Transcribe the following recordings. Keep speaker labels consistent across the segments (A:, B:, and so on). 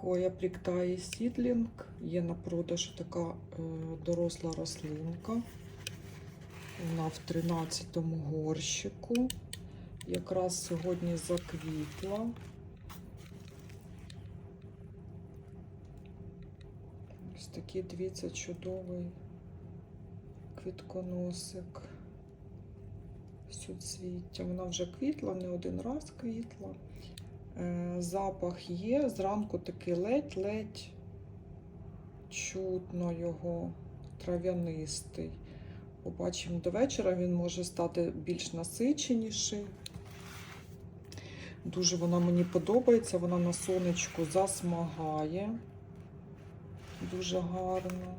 A: Хоя Пліктає Сідлінг. Є на продаж така е, доросла рослинка. Вона в 13-му горщику. Якраз сьогодні заквітла. Ось такий, дивіться, чудовий квітконосик. Суцвіття. Вона вже квітла, не один раз квітла. Запах є. Зранку такий ледь-ледь чутно його трав'янистий. Побачимо до вечора, він може стати більш насиченіший. Дуже вона мені подобається, вона на сонечку засмагає. Дуже гарно.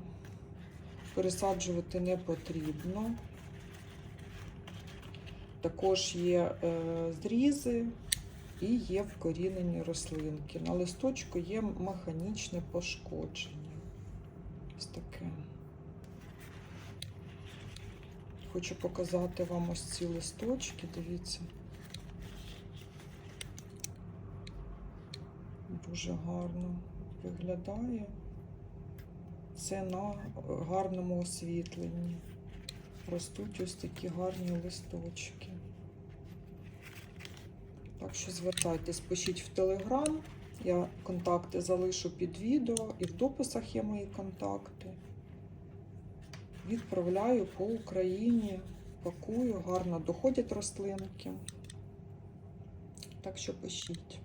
A: Пересаджувати не потрібно. Також є е, зрізи і є вкорінені рослинки. На листочку є механічне пошкодження. Ось таке. Хочу показати вам ось ці листочки, дивіться. Дуже гарно виглядає. Це на гарному освітленні. Ростуть ось такі гарні листочки. Так що звертайтесь, пишіть в Телеграм. Я контакти залишу під відео і в дописах є мої контакти. Відправляю по Україні, пакую, гарно доходять рослинки. Так що пишіть.